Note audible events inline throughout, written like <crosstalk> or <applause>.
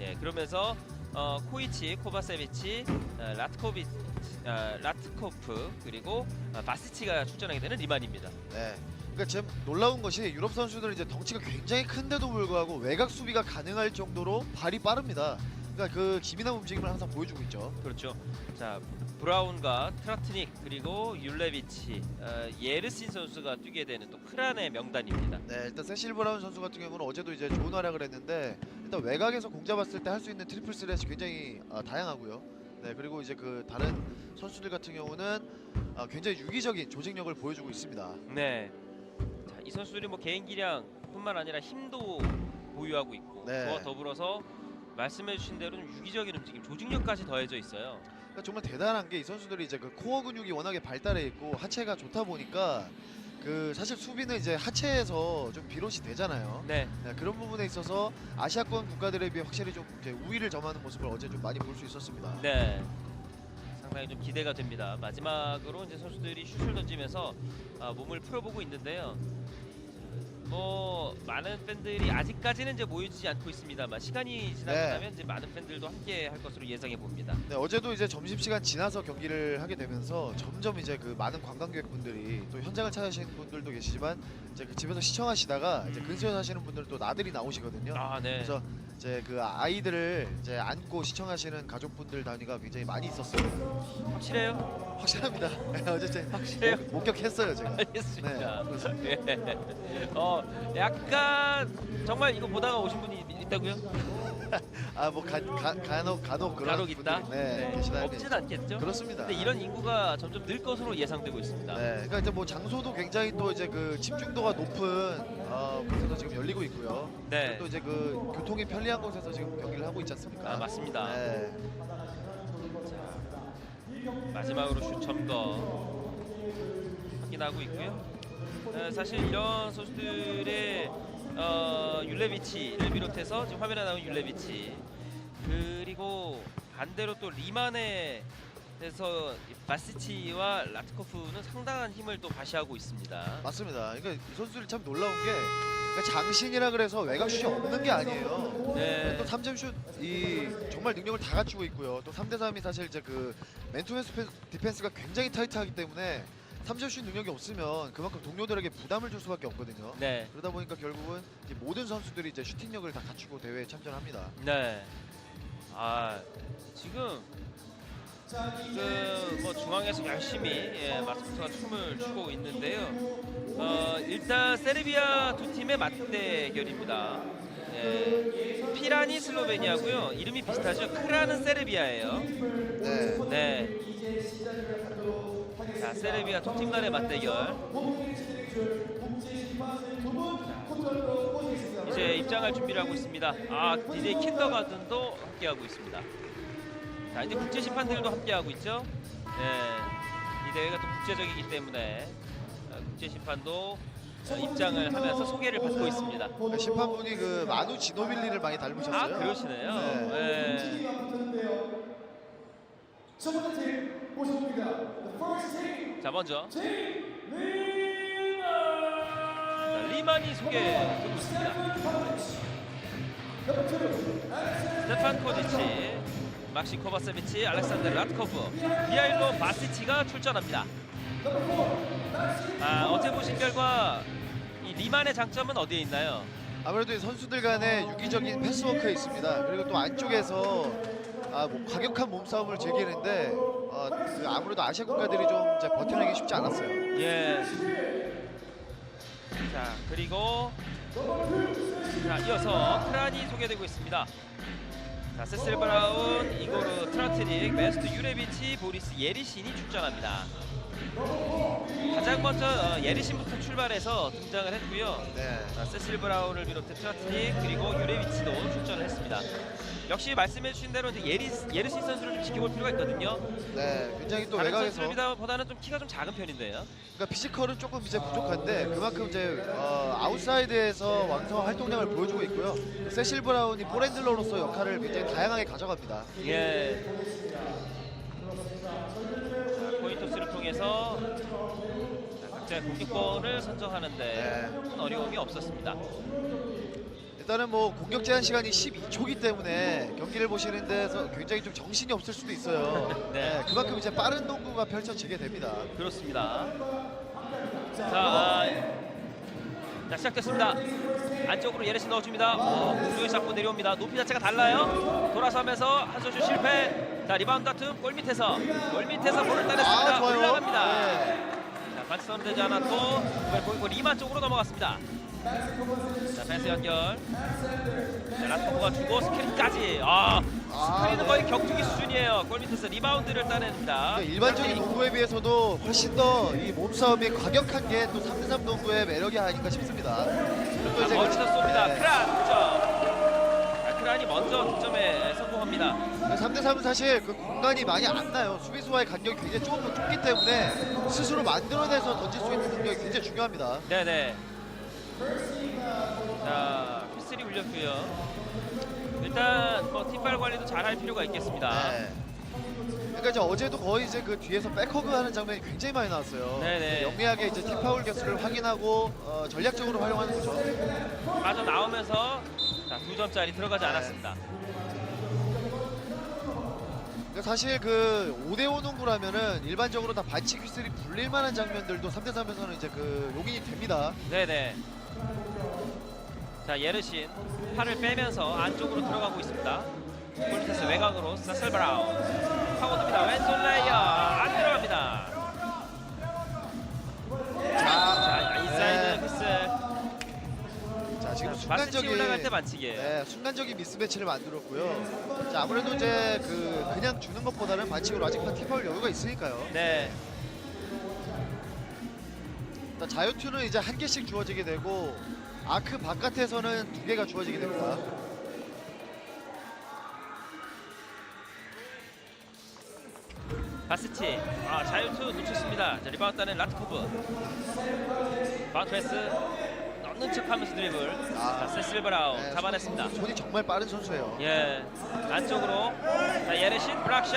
예, 그러면서 어, 코이치, 코바세비치, 어, 라트코비, 어, 라트코프 그리고 어, 바스치가 출전하게 되는 리만입니다. 네. 그러니까 참 놀라운 것이 유럽 선수들은 이제 덩치가 굉장히 큰데도 불구하고 외곽 수비가 가능할 정도로 발이 빠릅니다. 그러니까 그 기민한 움직임을 항상 보여주고 있죠. 그렇죠. 자 브라운과 트라트닉 그리고 율레비치, 어, 예르신 선수가 뛰게 되는 또 크란의 명단입니다. 네, 일단 세실 브라운 선수 같은 경우는 어제도 이제 좋은 활약을 했는데 일단 외곽에서 공 잡았을 때 할 수 있는 트리플 스렛이 굉장히 아, 다양하고요. 네, 그리고 이제 그 다른 선수들 같은 경우는 아, 굉장히 유기적인 조직력을 보여주고 있습니다. 네. 자, 이 선수들이 뭐 개인 기량뿐만 아니라 힘도 보유하고 있고 네. 그와 더불어서 말씀해주신 대로 좀 유기적인 움직임, 조직력까지 더해져 있어요. 그러니까 정말 대단한 게 이 선수들이 이제 그 코어 근육이 워낙에 발달해 있고 하체가 좋다 보니까 그 사실 수비는 이제 하체에서 좀 비롯이 되잖아요. 네. 네, 그런 부분에 있어서 아시아권 국가들에 비해 확실히 좀 이제 우위를 점하는 모습을 어제 좀 많이 볼 수 있었습니다. 네. 상당히 좀 기대가 됩니다. 마지막으로 이제 선수들이 슛을 던지면서 아, 몸을 풀어보고 있는데요. 뭐 많은 팬들이 아직까지는 이제 모이지 않고 있습니다만 시간이 지나고 네. 이제 많은 팬들도 함께 할 것으로 예상해 봅니다. 네, 어제도 이제 점심 시간 지나서 경기를 하게 되면서 점점 이제 그 많은 관광객분들이 또 현장을 찾으시는 분들도 계시지만 이제 그 집에서 시청하시다가 이제 음. 근처에 사시는 분들은 또 나들이 나오시거든요. 아, 네. 그래서 이제 그 아이들을 이제 안고 시청하시는 가족분들 단위가 굉장히 많이 있었어요. 확실해요? 확실합니다. <laughs> 네, 제 확실해요? 목- 목격했어요 제가. 알겠습니다. 네, <laughs> 예. 어, 약간 정말 이거 보다가 오신 분이 있- 있다고요? <laughs> 아뭐 간혹 간혹 그런 간혹 있다? 분들이 네, 게 없진 않겠죠? 그렇습니다. 근데 이런 인구가 점점 늘 것으로 예상되고 있습니다. 네, 그러니까 이제 뭐 장소도 굉장히 또 이제 그 집중도가 높은 어, 곳에서 지금 열리고 있고요. 네. 또 이제 그 교통이 편리한 곳에서 지금 경기를 하고 있지 않습니까? 아, 맞습니다. 네. 마지막으로 슛 점거 확인하고 있고요. 어, 사실 이런 선수들의 어, 율레비치를 비롯해서 지금 화면에 나온 율레비치 그리고 반대로 또 리만에 에서 바시치와 라트코프는 상당한 힘을 또 발휘하고 있습니다. 맞습니다. 그러니까 이 선수들이 참 놀라운 게 그러니까 장신이라 그래서 외곽슛이 없는 게 아니에요. 네. 또 3점 슛 이 정말 능력을 다 갖추고 있고요. 또 3대 3이 사실 이제 그 맨투맨 디펜스가 굉장히 타이트하기 때문에 3점 슛 능력이 없으면 그만큼 동료들에게 부담을 줄 수밖에 없거든요. 네. 그러다 보니까 결국은 이제 모든 선수들이 이제 슈팅력을 다 갖추고 대회에 참전합니다. 네. 아 지금 그뭐 중앙에서 열심히 예, 마스코트가 춤을 추고 있는데요. 어, 일단 세르비아 두 팀의 맞대결입니다. 예, 피라니 슬로베니아고요. 이름이 비슷하죠. 크라는 세르비아예요. 네. 네. 자, 세르비아 두 팀 간의 맞대결. 자, 이제 입장할 준비를 하고 있습니다. 아, DJ 킨더가든도 함께하고 있습니다. 자, 이제 국제 심판들도 함께하고 있죠. 네. 이 대회가 또 국제적이기 때문에 어, 국제 심판도 어, 입장을 하면서 소개를 받고 있습니다. 그러니까 심판분이 그 마누 지노빌리를 많이 닮으셨어요. 아, 그러시네요. 네. 네. 첫 번째 팀 모셔봅니다. The first team, 자, 먼저 팀 자, 리만이 소개되고 있습니다. Number 스테판 코지치, 막시 코바세비치, 알렉산더 라트코프, 미하일로 바시치가 출전합니다. 아, 어제 보신 결과 이 리만의 장점은 어디에 있나요? 아무래도 이 선수들 간의 유기적인 패스워크에 있습니다. 그리고 또 안쪽에서 아, 뭐 과격한 몸싸움을 즐기는데 어, 그 아무래도 아시아 국가들이 좀 이제 버텨내기 쉽지 않았어요. 예. 자, 그리고 자, 이어서 크란이 소개되고 있습니다. 자, 세셀 브라운, 이고르 트라트릭, 메스트 유레비치, 보리스 예리신이 출전합니다. 가장 먼저 어, 예리신부터 출발해서 등장을 했고요. 네. 자, 세실 브라운을 비롯해 트라트릭 그리고 유레비치도 출전을 했습니다. 역시 말씀해주신 대로 이제 예리 예르신 선수를 좀 지켜볼 필요가 있거든요. 네, 굉장히 또 다른 외곽에서 선수들보다는 좀 키가 좀 작은 편인데요. 그러니까 피지컬은 조금 이제 부족한데 그만큼 이제 어, 아웃사이드에서 왕성한 활동량을 보여주고 있고요. 세실 브라운이 볼핸들러로서 역할을 굉장히 다양하게 가져갑니다. 예. 자, 코인토스를 통해서 자, 각자의 공격권을 선정하는데 네. 큰 어려움이 없었습니다. 일단 일단은 뭐 공격 제한 시간이 12초기 때문에 경기를 보시는 데서 굉장히 좀 정신이 없을 수도 있어요. <laughs> 네. 네, 그만큼 이제 빠른 농구가 펼쳐지게 됩니다. 그렇습니다. 자, 아, 자 시작됐습니다. 안쪽으로 예레시 넣어줍니다. 어, 공중에 잡고 내려옵니다. 높이 자체가 달라요. 돌아서면서 한 선수 실패. 자 리바운드 다툼 골 밑에서 골 밑에서 볼을 따냈습니다. 아, 좋아요. 올라갑니다. 네. 자 반선 되지 않았고 이번에 보이고 리만 쪽으로 넘어갔습니다. 자 패스 연결. 자, 라토가 주고 스크린까지. 아 스크린은 네. 거의 격투기 수준이에요. 골 밑에서 리바운드를 따냅니다. 그러니까 일반적인 농구에 비해서도 훨씬 더 이 몸싸움이 과격한 게 또 3대3 농구의 매력이 아닐까 싶습니다. 그리고 또 자, 이제 멀리서 그- 쏩니다. 네. 크란 득점. 자, 크란이 먼저 득점에 성공합니다. 3대 3은 사실 그 공간이 많이 안 나요. 수비수와의 간격이 굉장히 좁, 좁기 때문에 스스로 만들어내서 던질 수 있는 능력이 굉장히 중요합니다. 네네. 자, 피스리 울렸고요. 일단 뭐 팀발 관리도 잘 할 필요가 있겠습니다. 네. 그러니까 이제 어제도 거의 이제 그 뒤에서 백허그 하는 장면이 굉장히 많이 나왔어요. 네네. 영리하게 이제 팀 파울 개수를 확인하고 어, 전략적으로 활용하는 거죠. 빠져 나오면서 자, 두 점짜리 들어가지 네. 않았습니다. 그러니까 사실 그 5대5 농구라면은 일반적으로 다 반칙 휘슬이 불릴 만한 장면들도 3대3에서는 이제 그 용인이 됩니다. 네네. 자, 예르신 팔을 빼면서 안쪽으로 들어가고 있습니다. 골밑에서 외곽으로 사셀 브라운 파고듭니다. 왼손 레이어 지금 바스치 순간적인 올라갈 때 반칙이에요. 네, 순간적인 미스매치를 만들었고요. 자, 아무래도 이제 그 그냥 주는 것보다는 반칙으로 아직 팀 파울 여유가 있으니까요. 네. 일단 자유투는 이제 한 개씩 주어지게 되고 아크 바깥에서는 두 개가 주어지게 됩니다. 바스치. 아, 자유투 놓쳤습니다. 자, 리바운드 따는 라트코브. 바운드 패스. 넣는 척하면서 드리블. 아. 자, 세실 브라운 네, 잡아냈습니다. 손- 손이 정말 빠른 선수예요. 예. 안쪽으로. 자, 예르신 브락샷.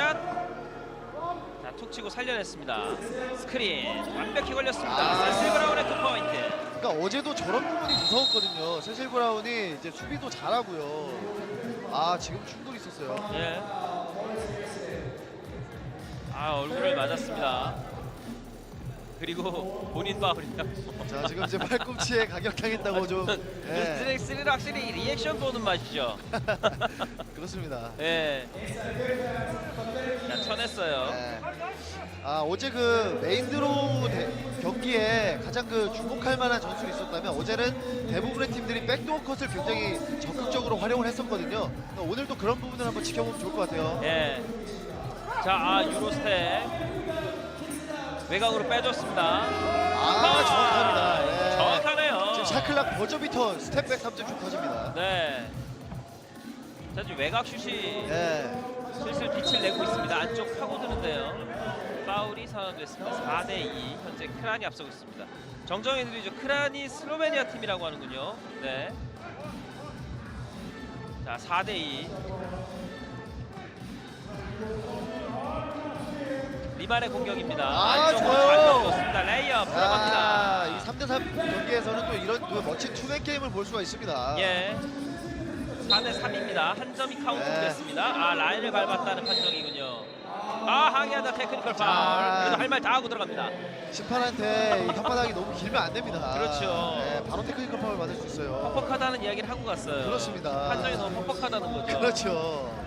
자, 툭 치고 살려냈습니다. 스크린. 완벽히 걸렸습니다. 아. 세실 브라운의 투 포인트. 그러니까 어제도 저런 부분이 무서웠거든요. 세실 브라운이 이제 수비도 잘하고요. 아 지금 충돌이 있었어요. 예. 아, 얼굴을 맞았습니다. 그리고 본인 파울이라고. 자 지금 이제 팔꿈치에 가격당했다고 좀. 예, 쓰리는 확실히 리액션 보는 맛이죠. <laughs> 그렇습니다. 예. 자, 쳐냈어요. 네. 아 어제 그 메인드로 대- 경기에 가장 그 주목할 만한 전술이 있었다면 어제는 대부분의 팀들이 백도어 컷을 굉장히 적극적으로 활용을 했었거든요. 그러니까 오늘도 그런 부분을 한번 지켜보면 좋을 것 같아요. 예. 자, 아, 유로스텝. 외곽으로 빼줬습니다. 아 정확합니다. 예. 정확하네요. 지금 샤클락 버저비터 스텝백 3점 터집니다. 네. 자, 지금 외곽 슛이 네. 슬슬 빛을 내고 있습니다. 안쪽 파고드는데요. 파울이 선언됐습니다. 4대 2. 현재 크란이 앞서고 있습니다. 정정해 드리죠. 크란이 슬로베니아 팀이라고 하는군요. 네. 자, 4대 2. 리만의 공격입니다. 아, 안쪽으로 좋아요. 잘 넣었습니다. 레이업 들어갑니다. 아, 이 3대3 경기에서는 또 이런 그 멋진 투맨 게임을 볼 수가 있습니다. 예. 4대 3입니다. 한 점이 카운트 네. 됐습니다. 아 라인을 밟았다는 판정이군요. 아 항의하다 테크니컬 자. 파울. 그래도 할 말 다 하고 들어갑니다. 심판한테 이 혓바닥이 너무 길면 안 됩니다. 그렇죠. 네, 바로 테크니컬 파울 받을 수 있어요. 퍽퍽하다는 이야기를 하고 갔어요. 그렇습니다. 판정이 너무 퍽퍽하다는 거죠. 그렇죠.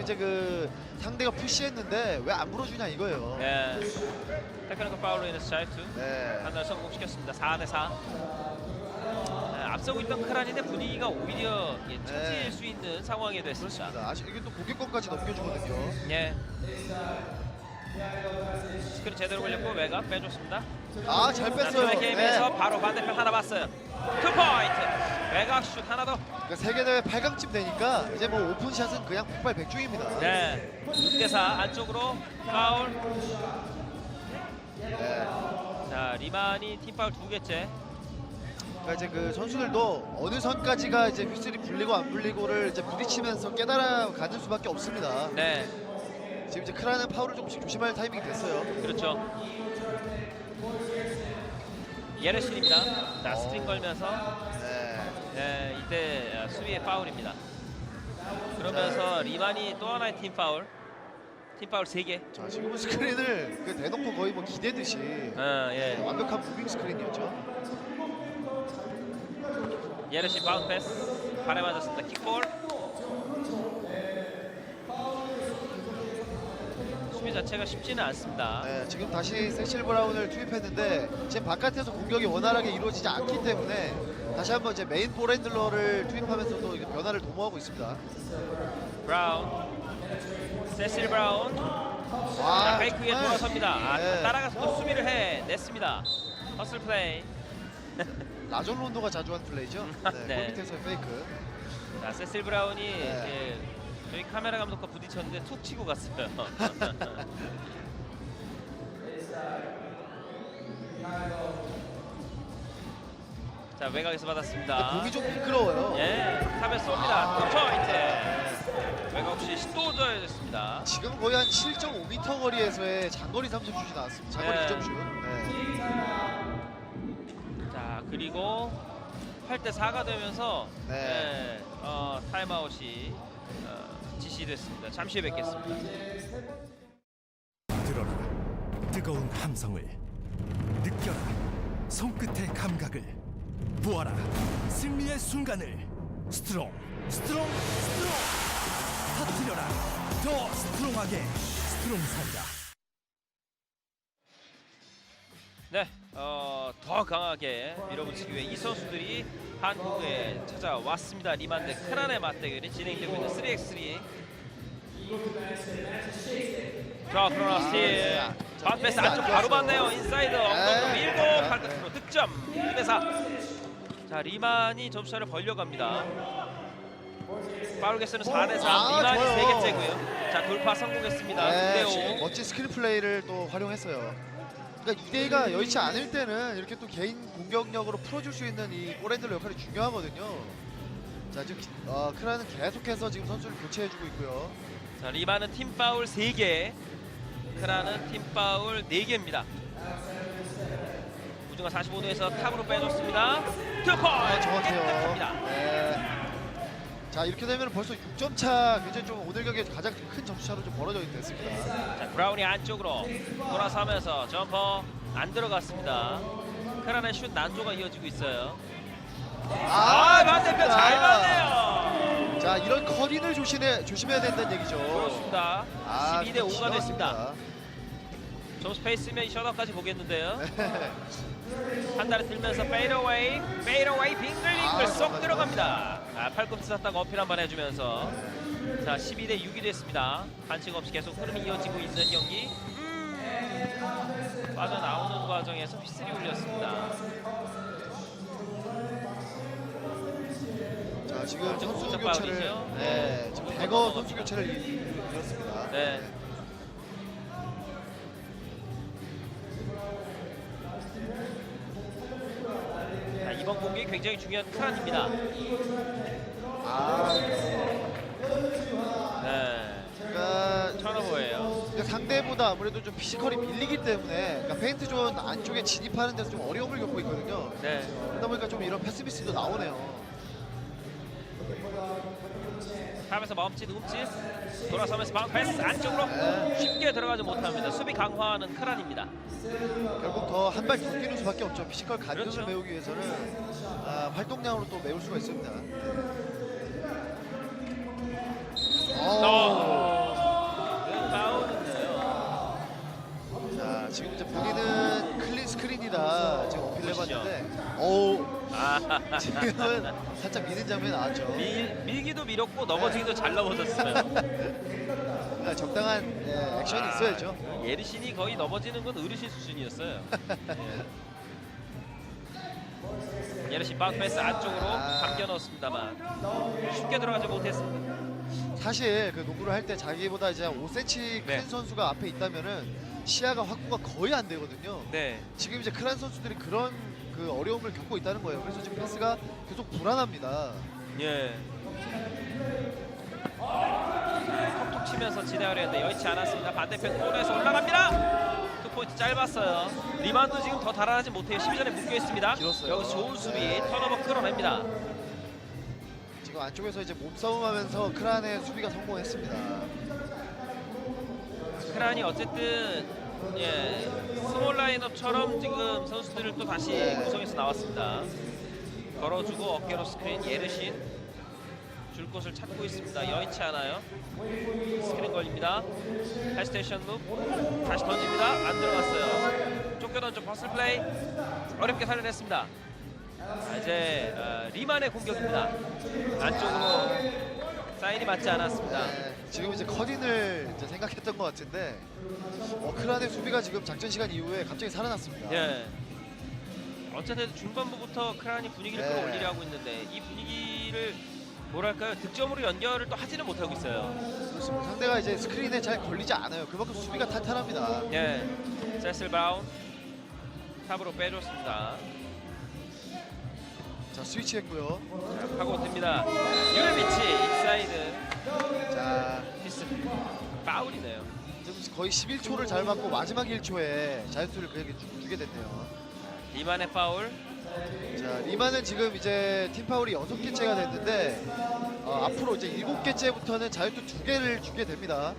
아 지금 이제 그 상대가 푸시했는데 왜안 불어주냐 이거예요. 예. 테크니컬 파울로 인해서 자유투 네. 판단을 성공시켰습니다. 4대 4. 네, 앞서고 있던 크란인데 분위기가 오히려 예, 처지일 네. 수 있는 상황이 됐습니다. 그렇습니다. 아직 이게 또 공격권까지 넘겨주거든요. 예. 스크린 제대로 걸렸고 외곽 빼줬습니다. 아 잘 뺐어요. 남편의 게임에서 네. 바로 반대편 하나 봤어요. 투 포인트. 외곽 슛 하나 더. 그러니까 세계 대회 8강쯤 되니까 이제 뭐 오픈샷은 그냥 폭발 백중입니다. 네. 6대 4 안쪽으로 파울. 네. 자 리만이 팀 파울 두 개째. 그러니까 이제 그 선수들도 어느 선까지가 이제 휘슬이 불리고 안 불리고를 이제 부딪히면서 깨달아 가는 수밖에 없습니다. 네. 지금 이제 크라는 파울을 조금씩 조심할 타이밍이 됐어요. 그렇죠. 예르신입니다. 자 스트링 걸면서 네. 네, 이때 아, 수비의 파울입니다. 그러면서 리만이 또 하나의 팀 파울. 팀 파울 3개. 자 지금은 스크린을 그 대놓고 거의 뭐 기대듯이 어, 예. 완벽한 무빙 스크린이었죠. 예르신 바운드 패스. 발에 맞았습니다. 킥볼. 수비 자체가 쉽지는 않습니다. 네, 지금 다시 세실 브라운을 투입했는데 지금 바깥에서 공격이 원활하게 이루어지지 않기 때문에 다시 한번 이제 메인 볼 핸들러를 투입하면서도 변화를 도모하고 있습니다. 브라운. 세실 브라운. 자, 아, 페이크 위에 정말. 돌아섭니다. 아, 네. 따라가서 또 수비를 해 냈습니다. 허슬 플레이. <laughs> 라존 론도가 자주 한 플레이죠. <laughs> 네, 네. 골 밑에서의 페이크. 자, 세실 브라운이 네. 예, 저희 카메라 감독과 부딪혔는데 툭 치고 갔어요. <laughs> 자, 외곽에서 받았습니다. 공이 좀 미끄러워요. 예, 탑에 쏩니다. 투 포인트. 외곽 없이 또 져야겠습니다. 지금 거의 한 7.5m 거리에서의 장거리 3점 슛이 나왔습니다. 장거리 네. 2점 슛. 네. 자, 그리고 8대 4가 되면서 네. 예, 어, 타임아웃이 어, 지시됐습니다. 잠시 후에 뵙겠습니다. 들어라. 뜨거운 함성을. 느껴라. 손끝의 감각을. 보아라 승리의 순간을. 스트롱 스트롱 스트롱. 터뜨려라. 더 스트롱하게. 스트롱 산다 네, 어, 더 강하게 밀어붙이기 위해 이 선수들이 한국에 찾아왔습니다. 리만 대 크란의 맞대결이 진행되고 있는 3x3. 자, 그러나 스틸. 반패스 안쪽 바로 봤네요. 인사이드 엉덩이로 네. 밀고 네. 발끝으로 득점. 1대 4. 자, 리만이 점수차를 벌려갑니다. 파울게스는 4대 3. 아, 리만이 좋아요. 3개째고요. 자, 돌파 성공했습니다. 네, 9대 지금 5. 멋진 스크린 플레이를 또 활용했어요. 그러니까 2대2가 여의치 않을 때는 이렇게 또 개인 공격력으로 풀어줄 수 있는 이 볼핸들 역할이 중요하거든요. 자 지금 어, 크라는 계속해서 지금 선수를 교체해주고 있고요. 자, 리바는 팀 파울 3개, 크라는 팀 파울 4개입니다. 우중아 45도에서 탑으로 빼줬습니다. 투포인트 아, 정확해요. 깨끗합니다. 네. 자 이렇게 되면 벌써 6점 차 굉장히 좀 오늘 경기에 가장 큰 점수 차로 좀 벌어져 됐습니다. 자, 브라운이 안쪽으로 돌아서면서 점퍼 안 들어갔습니다. 크라의 슛 난조가 이어지고 있어요. 아, 반대편 잘 맞네요. 자 이런 커린을 조심해 조심해야 된다는 얘기죠. 그렇습니다. 아, 12대 5가 됐습니다. 지나갔습니다. 점수 페이스면 이 셔터까지 보겠는데요. 네. 한 달에 들면서 페이더웨이, 페이더웨이 빙글 빙글 아, 쏙 들어갑니다. 아, 팔꿈치 샀다가 어필 한 번 해주면서 자 12대 6이 됐습니다. 반칙 없이 계속 흐름이 이어지고 있는 경기. 음, 빠져나오는 과정에서 휘슬이 울렸습니다. 자 지금 좀 선수 살짝 교체를 빠르죠? 네 지금 대거 선수 교체를 이뤘습니다. 네. 자, 이번 공격이 굉장히 중요한 크란입니다. 아 네. 그러니까 턴오버예요. 그러니까 상대보다 아무래도 좀 피지컬이 밀리기 때문에 그러니까 페인트 존 안쪽에 진입하는 데서 좀 어려움을 겪고 있거든요. 네. 그러다 보니까 좀 이런 패스미스도 나오네요. 탑에서 마음짓 움찔 돌아서면서 바운드 패스 안쪽으로 네. 쉽게 들어가지 못합니다. 수비 강화하는 크란입니다. 결국 더 한 발 더 뛰는 수밖에 없죠. 피지컬 간격을 그렇죠. 메우기 위해서는 아, 활동량으로 또 메울 수가 있습니다. 어. 그 파울인데요. 자 지금 이제 본인은 클린 스크린이다 지금 어필을 보시죠. 해봤는데 어우 아, 지금은 살짝 미는 장면이 나왔죠. 밀, 밀기도 밀었고 넘어지기도 잘 넘어졌어요. 그러니까 <laughs> 적당한 예, 액션이 아, 있어야죠. 예르신이 거의 넘어지는 건 어르신 수준이었어요. 예. 예르신 바운드 패스 안쪽으로 아. 감겨 넣었습니다만 쉽게 들어가지 못했습니다. 사실 그 농구를 할 때 자기보다 이제 5cm 큰 네. 선수가 앞에 있다면은 시야가 확보가 거의 안 되거든요. 네. 지금 이제 크란 선수들이 그런 그 어려움을 겪고 있다는 거예요. 그래서 지금 패스가 계속 불안합니다. 예. 톡톡 치면서 지나가려 했는데 여의치 않았습니다. 반대편 골에서 올라갑니다. 포인트 짧았어요. 리바운드 지금 더 달아나지 못해요. 12전에 묶여 있습니다. 길었어요. 여기서 좋은 수비 네. 턴오버 끌어냅니다. 지금 안쪽에서 이제 몸싸움하면서 크란의 수비가 성공했습니다. 크란이 어쨌든 예 스몰 라인업처럼 지금 선수들을 또 다시 네. 구성해서 나왔습니다. 걸어주고 어깨로 스크린 예르신 줄 곳을 찾고 있습니다. 여의치 않아요. 스크린 걸립니다. 하이스테이션 룩 다시 던집니다. 안 들어갔어요. 쫓겨던져 버슬 플레이 어렵게 살려냈습니다. 자, 이제 어, 리만의 공격입니다. 안쪽으로 사인이 맞지 않았습니다. 네, 지금 이제 커딘을 이제 생각했던 것 같은데 어, 크란의 수비가 지금 작전 시간 이후에 갑자기 살아났습니다. 예. 어쨌든 중반부부터 크란이 분위기를 네. 끌어올리려 하고 있는데 이 분위기를 뭐랄까요 득점으로 연결을 또 하지는 못하고 있어요. 그렇습니다. 상대가 이제 스크린에 잘 걸리지 않아요. 그만큼 수비가 탄탄합니다. 예. 세슬 브라운 탑으로 빼줬습니다. 자 스위치했고요. 자, 파고 듭니다. 유레비치 인사이드 자 피스 파울이네요. 지금 거의 11초를 잘 맞고 마지막 1초에 자유투를 그에게 주- 주게 됐네요. 리만의 파울. 자 리마는 지금 이제 팀 파울이 6개째가 됐는데 어, 앞으로 이제 7개째부터는 자유투 2개를 주게 됩니다.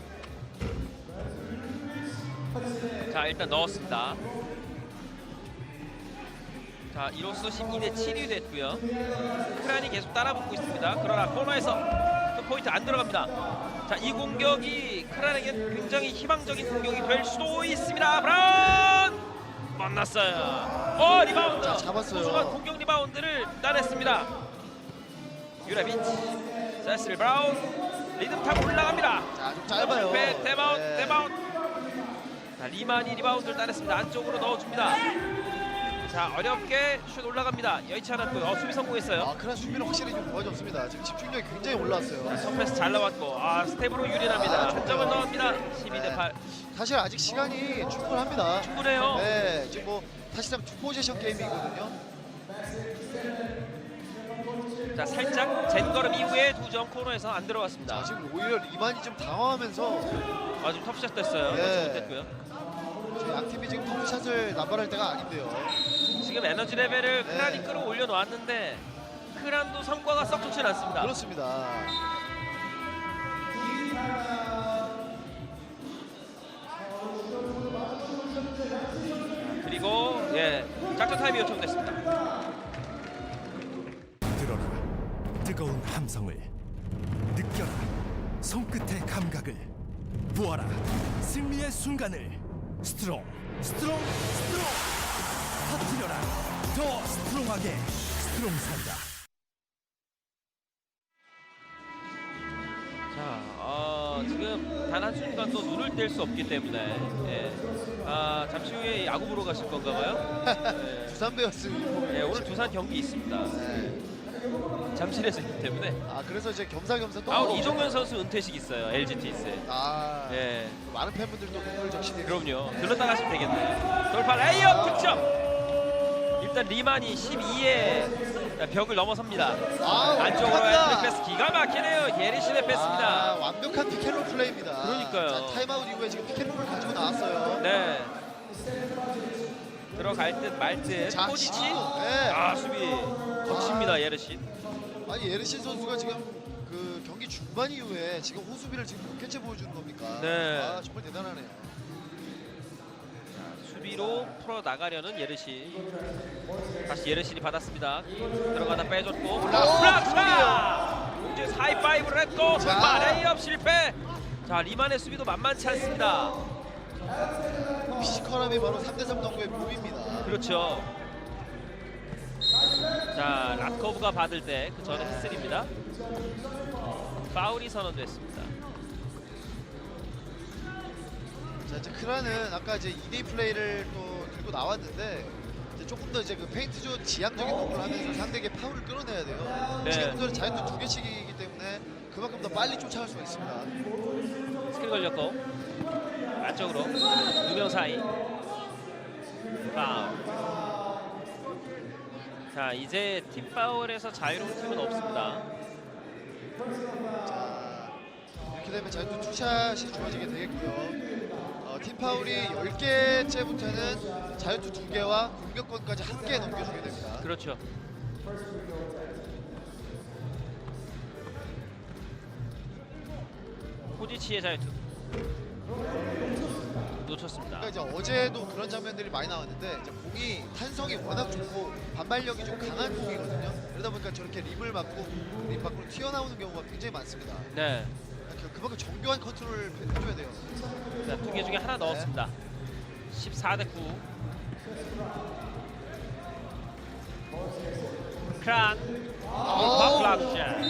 자 일단 넣었습니다. 자 이로써 12대 7이 됐고요. 크란이 계속 따라붙고 있습니다. 그러나 코너에서 그 포인트 안 들어갑니다. 자 이 공격이 크란에게 굉장히 희망적인 공격이 될 수도 있습니다. 브라운 만났어요. 어 리바운드. 자, 잡았어요. 소중한 공격 리바운드를 따냈습니다. 유라비치, 세슬 브라운 리듬 타고 올라갑니다. 자 좀 짧아요. 배 데마운 네. 데마운 자 리만이 리바운드를 따냈습니다 안쪽으로 넣어줍니다 자 어렵게 슛 올라갑니다 여의치 않았고요 어, 수비 성공했어요 아 크란 수비는 확실히 좀 좋아졌습니다. 지금 집중력이 굉장히 올라왔어요. 선패스 잘 나왔고 아 스텝으로 유리합니다 아, 한 좋아요. 점을 넣습니다 12대 네. 8 사실 아직 시간이 충분합니다. 충분해요 네, 지금 뭐 사실상 투 포지션 게임이거든요. 자 살짝 젠걸음 이후에 두 점 코너에서 안 자, 들어갔습니다 지금 오히려 리만이 좀 당황하면서 아 지금 터프샷 됐어요 네. 못했고요 지금 양 팀이 지금 터프샷을 남발할 때가 아닌데요. 지금 에너지 레벨을 네. 크란이 끌어올려 놓았는데 크란도 성과가 썩 좋진 않습니다. 그렇습니다. 그리고 예 작전 타임이 요청됐습니다. 들어라. 뜨거운 함성을. 느껴라. 손끝의 감각을. 보아라. 승리의 순간을. 스트롱 스트롱 스트롱 터뜨려라 더 스트롱하게 스트롱 산다 자, 어, 지금 단 한 순간도 눈을 뗄 수 없기 때문에 예. 아, 잠시 후에 야구 보러 가실 건가 봐요. 예. <laughs> 두산 베어스 유니폼이 예, 오늘 두산 경기 있습니다. 네. 잠실에서 있기 때문에. 아 그래서 이제 겸사겸사 또 아, 오늘 이종현 선수 은퇴식 있어요. LG 트윈스에. 아 예. 많은 팬분들도 눈물 적시네요. 그럼요. 들렀다 가시면 되겠네요. 돌파 레이업 득점. 일단 리만이 12의 벽을 넘어섭니다. 아, 안쪽으로 완벽합니다. 패스 기가 막히네요. 예리신의 아, 패스입니다. 완벽한 피켓롤 플레이입니다. 그러니까요. 자, 타임아웃 이후에 지금 피켓롤을 가지고 나왔어요. 네. 들어갈 듯 말 듯. 자, 포지치. 지금, 네. 아 수비 적십니다 예르신. 아니 예르신 선수가 지금 그 경기 중반 이후에 지금 호수비를 지금 몇 개째 보여주는 겁니까? 네. 아 정말 대단하네요. 수비로 풀어 나가려는 예르신. 다시 예르신이 받았습니다. 들어가다 빼줬고 블락차. 공제 하이파이브를 했고 자. 레이업 실패. 자 리만의 수비도 만만치 않습니다. 피지컬함이 바로 3대3 농구의 묘미입니다. 그렇죠. 자 라커브가 받을 때 그 전에 히슬입니다. 파울이 선언됐습니다. 자 이제 크라는 아까 이제 2대 플레이를 또 들고 나왔는데 이제 조금 더 이제 그 페인트 존 지향적인 농구를 하면서 상대에게 파울을 끌어내야 돼요. 네. 지금부터는 자유투 두 개씩이기 때문에 그만큼 더 빨리 쫓아갈 수가 있습니다. 스크린 걸렸고 안쪽으로 두명 사이 파울 자 이제 팀 파울에서 자유로운 팀은 없습니다 자 이렇게 되면 자유투 투샷이 주어지게 되겠고요. 어, 팀 파울이 10개째부터는 자유투 2개와 공격권까지 함께 넘겨주게 됩니다. 그렇죠. 호지치의 자유투 놓쳤습니다. 그러니까 이제 어제도 그런 장면들이 많이 나왔는데 이제 공이 탄성이 워낙 좋고 반발력이 좀 강한 공이거든요. 그러다 보니까 저렇게 립을 맞고 립 밖으로 튀어나오는 경우가 굉장히 많습니다. 네, 그만큼 정교한 컨트롤을 해줘야 돼요. 두개 중에 하나 넣었습니다. 14 대 9. 크란! 블락샷.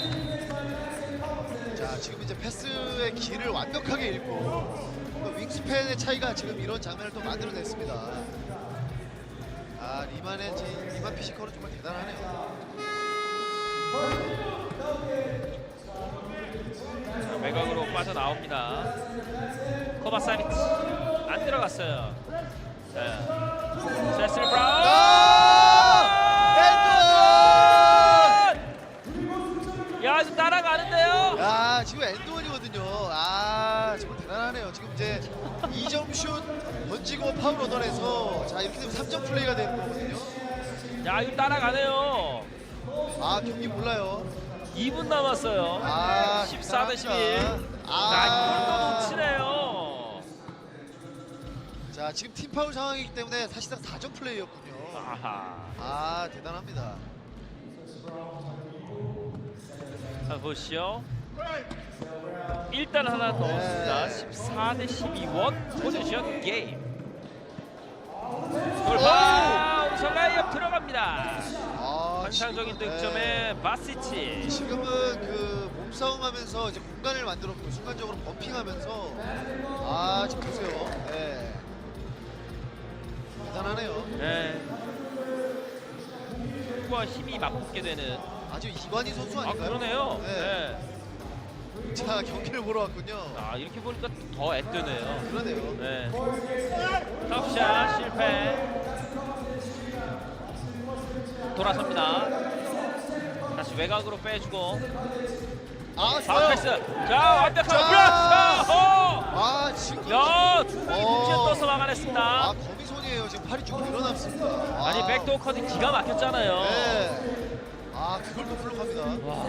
자 지금 이제 패스의 길을 완벽하게 읽고 그 윙스팬의 차이가 지금 이런 장면을 또 만들어냈습니다. 아 리만의 지- 리만 피지컬은 정말 대단하네요. 자, 외곽으로 빠져나옵니다. 코바사비치 안 들어갔어요. 자, 세슬 브라운. 아! 야, 지금 따라가는데요. 야 지금 엔드원이거든요. 아 정말 대단하네요. 지금 이제 2점 슛 던지고 파울 얻어내서 자 이렇게 되면 3점 플레이가 되는 거거든요. 야, 이거 따라가네요. 아 경기 몰라요. 2분 남았어요. 아 14 대 11. 대단합니다. 아, 이걸 아, 또 놓치네요. 자 지금 팀 파울 상황이기 때문에 사실상 4점 플레이였군요. 아하. 아 대단합니다. 자, 보시죠. 일단 하나 넣었습니다. 네. 14 대 12. 원 포지션 게임. 돌파! 우성가이업 들어갑니다. 아, 환상적인 지금, 득점에 네. 바시치. 지금은 그 몸싸움하면서 이제 공간을 만들었고 순간적으로 범핑하면서 아 지금 보세요. 네. 대단하네요. 네. 힘과 힘이 맞붙게 되는. 아주 이관희 선수 아 아닌가요? 그러네요. 네. 네. 자 경기를 보러 왔군요. 아 이렇게 보니까 더 애뜨네요. 그러네요. 네. 톱샷 실패. 돌아섭니다. 다시 외곽으로 빼주고 아 좋아요. 패스. 자 완벽한 자. 블락샷. 어! 아 지금 야, 두 어. 동시에 떠서 아 막아냈습니다. 거미손이에요. 지금 팔이 쭉 늘어났습니다. 아, 아니 백도어 커팅 기가 막혔잖아요. 네. 아 그걸 또 블록합니다. 와,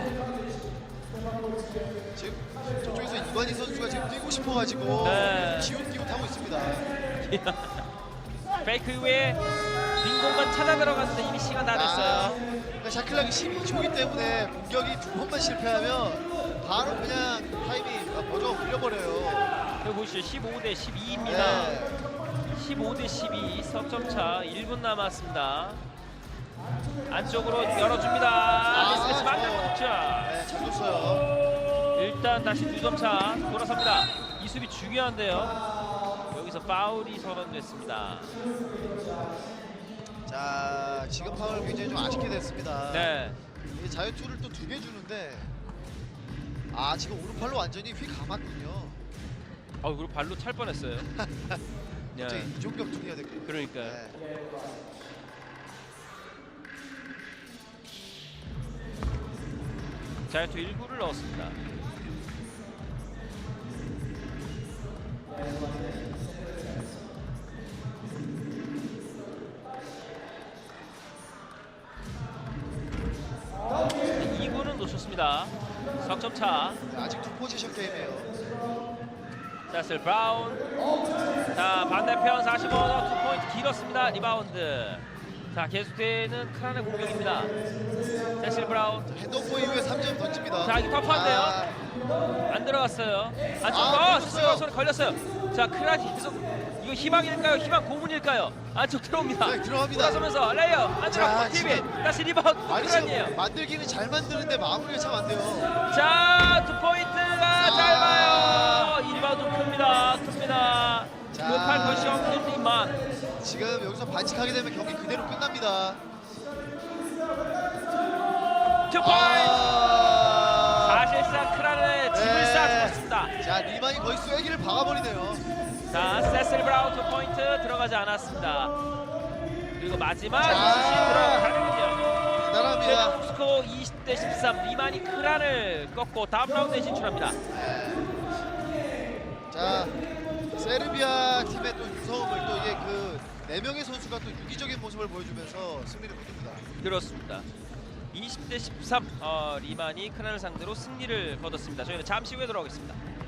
지금 저쪽에서 이관희 선수가 지금 뛰고 싶어가지고 네. 타고 있습니다. <laughs> 페이크 이후에 빈 공간 찾아 들어갔는데 이미 시간 다 됐어요. 그러니까 샤클락이 12초기 때문에 공격이 두 번만 실패하면 바로 그냥 타임이 버저가 물려버려요. 여기 보시죠. 15 대 12입니다. 네. 15 대 12 석점 차 1분 남았습니다. 안쪽으로 열어줍니다. 미스매치 만들고 좋아요. 득점. 네, 잘 줬어요. 일단 다시 두 점 차 돌아섭니다. 이 수비 중요한데요. 여기서 파울이 선언됐습니다. 자, 지금 파울 굉장히 좀 아쉽게 됐습니다. 네. 이 자유투를 또 두 개 주는데 아 지금 오른팔로 완전히 휘 감았군요. 아 그리고 발로 찰 뻔했어요. <laughs> 네. 갑자기 이종격 투리가 됐고. 그러니까요. 네. 자유투 1구를 넣었습니다. 석점 차. 네, 아직 투 포지션 게임이에요. 자슬 브라운. 자 반대편 45도 투 포인트 길었습니다. 리바운드. 자 계속되는 크란의 공격입니다. 세실 브라운 이후에 3점 던집니다. 자, 이거 터프한데요? 아, 안 들어갔어요. 안쪽으로 아. 세실 손에 걸렸어요. 자 크란이 계속 이거 희망일까요? 희망 고문일까요? 안쪽 들어옵니다. 네, 들어갑니다. 돌아서면서 레이어 안 자, 들어갔고 티빈 다시 리바운드 아니 크란이에요. 지금 만들기는 잘 만드는데 마무리가 참 안 돼요. 자, 두 포인트가 짧아요. 이 리바운드 큽니다. 큽니다. 자. 급할 것이 없는 리만. 지금 여기서 반칙하게 되면 경기 그대로 끝납니다. 투 포인트. 아, 사실상 크란의 집을 네. 쌓아주었습니다. 자 리만이 거의 쐐기를 박아버리네요. 자, 세슬 브라운 투 포인트 들어가지 않았습니다. 그리고 마지막 자. 슛이 들어가는군요. 대단합니다. 최종 스코어 20대 13 리만이 크란을 꺾고 다음 라운드에 진출합니다. 자 세르비아 팀의 또 유성을 또 이게 그네 명의 선수가 또 유기적인 모습을 보여주면서 승리를 거둡니다. 그렇습니다. 20대 13 어, 리만이 크란을 상대로 승리를 거뒀습니다. 저희는 잠시 후에 돌아오겠습니다.